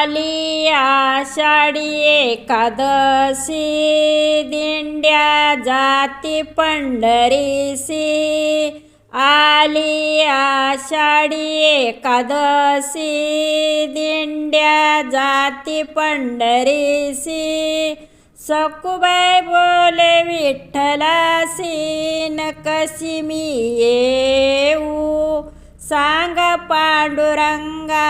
आली आषाढी एकादशी दिंड्या जाती पंढरीसी आली आषाढी एकादशी दिंड्या जाती पंढरीसी सकुबाई बोले विठ्ठलासी न कशी मी येऊ सांग पांडुरंगा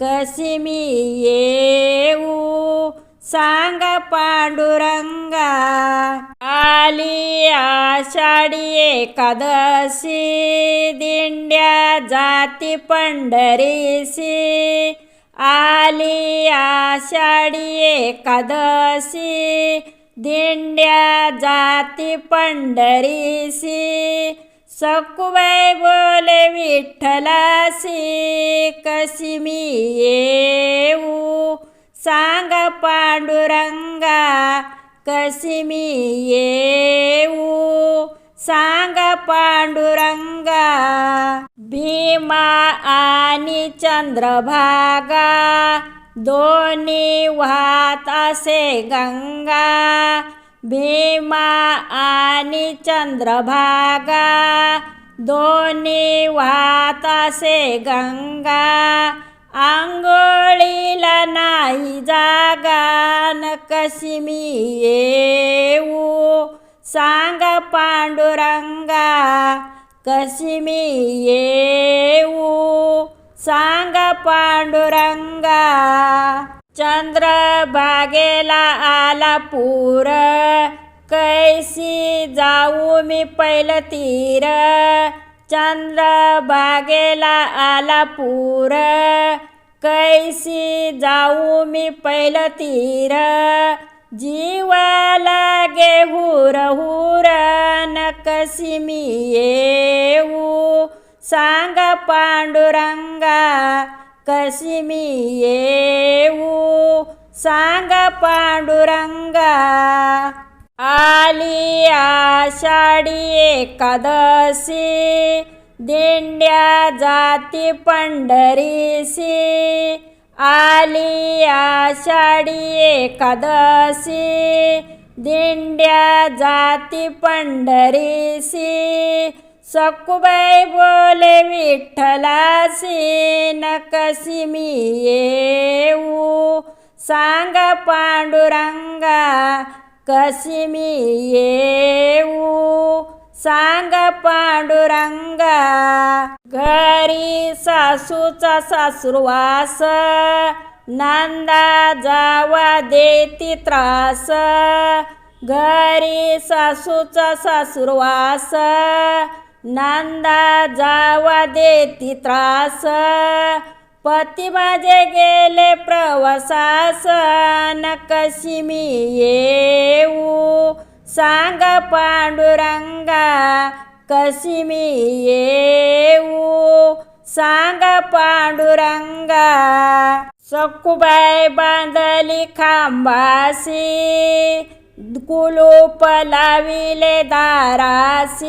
कशी मी येऊ सांग पांडुरंगा आली आषाढी एकादशी दिंड्या जाती पंढरीसी आली आषाढी एकादशी दिंड्या जाती पंढरीसी सकुबाई बोले विठ्ठलासी कशी मी येऊ? सांग पांडुरंगा कशी मी येऊ? सांग पांडुरंगा भीमा आणि चंद्रभागा दोन्ही वाहत असे गंगा भीमा आणि चंद्रभागा दोन्ही वाहतसे गंगा. आंघोळीला नाही जागा न कशी मी येऊ? सांग पांडुरंगा कशी मी येऊ? सांग पांडुरंगा. चंद्रभागेला आला पूर. कैसी जाऊ मी पैल तीर. चंद्रभागेला आला पूर. कैसी जाऊ मी पैल तीर. जीवाला गे हुर हुर न कशी मी येऊ. सांग पांडुरंगा कशी मी येऊ सांग पांडुरंगा आली आषाढी एकादशी दिंड्या जाती पंढरीसी आली आषाढी एकादशी दिंड्या जाती पंढरीसी सकुबाई बोले विठ्ठलासी न कशी मी येऊ. सांग पांडुरंगा कशी मी येऊ. सांग पांडुरंगा घरी सासूचा सासुरवास नांदा जावा देती त्रास. घरी सासूचा सासुरवास नांदा जावा देती त्रास. पती माझे गेले प्रवासास. न कशी मी येऊ. सांग पांडुरंगा कशी मी येऊ? सांग पांडुरंगा सकुबाई बांधली खांबासी कुलूप लाविले दारासी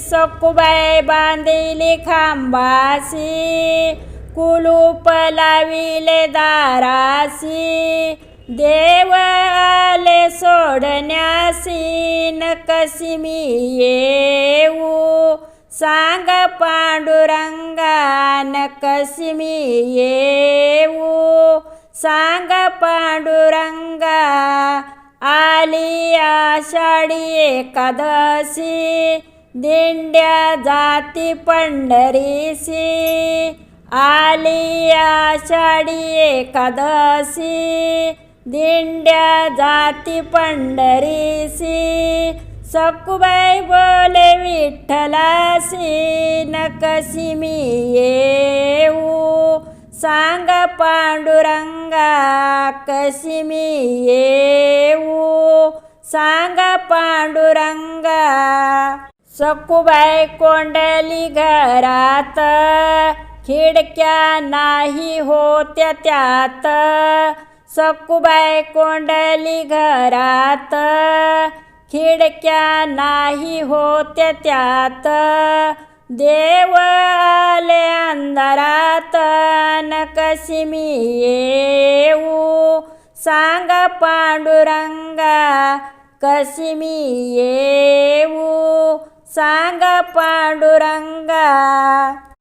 सकुबाई बांधिली खांबासी कुलूप लाविले दारासी देव आले सोडण्यासी न कशी मी येऊ सांग पांडुरंगा न कशी मी येऊ सांग पांडुरंगा आली आषाढी एकादशी. दिंड्या जाती पंढरीसी आली आषाढी एकादशी. दिंड्या जाती पंढरीसी सकुबाई बोले विठ्ठलासी नकसी मी येऊ. सांग पांडुरंगा कशी मी येऊ. सांग पांडुरंगा सकुबाई कोंडली घरात खिडक्या नाही होत्या त्यात. सकुबाई कोंडली घरात खिडक्या नाही होत्या त्यात. देव आले अंधारात न कशी मी येऊ. सांगा पांडुरंगा कशी मी येऊ. सांगा पांडुरंगा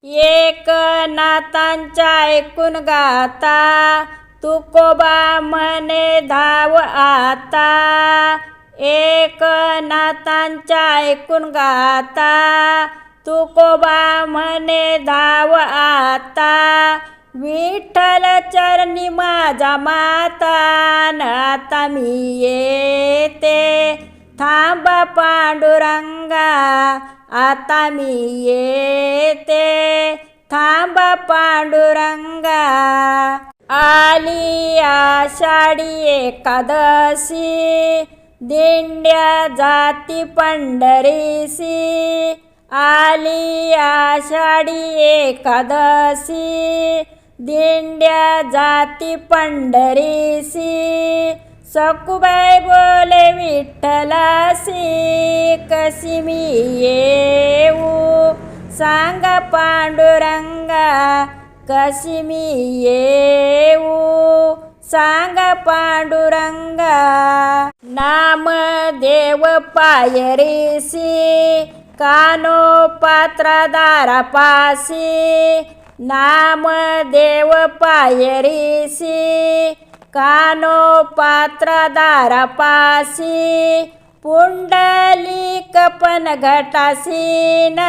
एक नातांच्या ऐकून गाता. तुकोबा म्हणे धाव आता. एक नातांच्या ऐकून गाता. तुकोबा म्हणे धाव आता. विठ्ठल चरणी माझा माता. आता मी येते. थांबा पांडुरंगा. आता मी येते. थांबा पांडुरंगा. आली आषाढी एकादशी. दिंड्या जाती पंढरीसी. आली आषाढी एकादशी दिंड्या जाती पंढरीसी सकुबाई बोले विठ्ठलासी कशी मी येऊ? सांगा पांडुरंगा कशी मी येऊ? सांगा पांडुरंगा नाम देव पायरीसी कानो पात्रादारापासी नाम देव पायरीसी कानो पात्रादारापासी पुंडली कपन घटासी न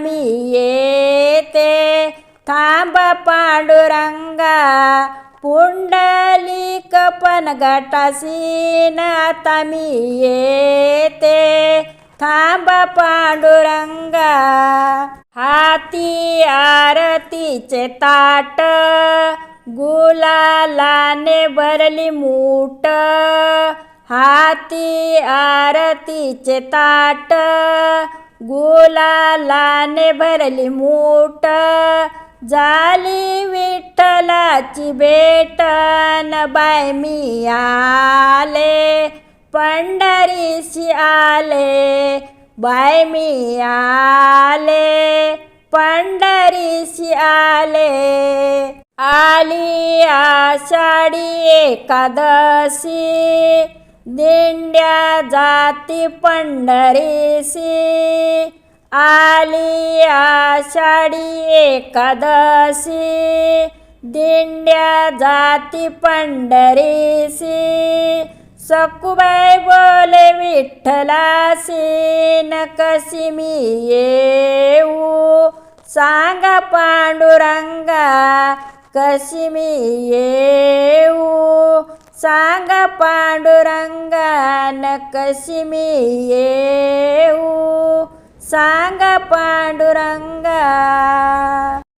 मी येते. थांब पांडुरंगा पुंडली कपन घटासी न मी येते. थांब पांडुरंगा. हाती आरतीचे ताट. गुलालाने भरली मूट हाती आरतीचे ताट. गुलालाने भरली मूट झाली विठ्ठलाची भेटन बाय मी आले. पंढरीशी आले बाय मी आले. पंढरीशी आले आली आषाढी एकादशी. दिंड्या जाती पंढरीशी. आली आषाढी एकादशी. दिंड्या जाती पंढरीशी. सकुबाई बोले विठ्ठलासी न कशी मी येऊ सांगा पांडुरंगा कशी मी येऊ सांगा पांडुरंगा न कशी मी येऊ सांगा पांडुरंगा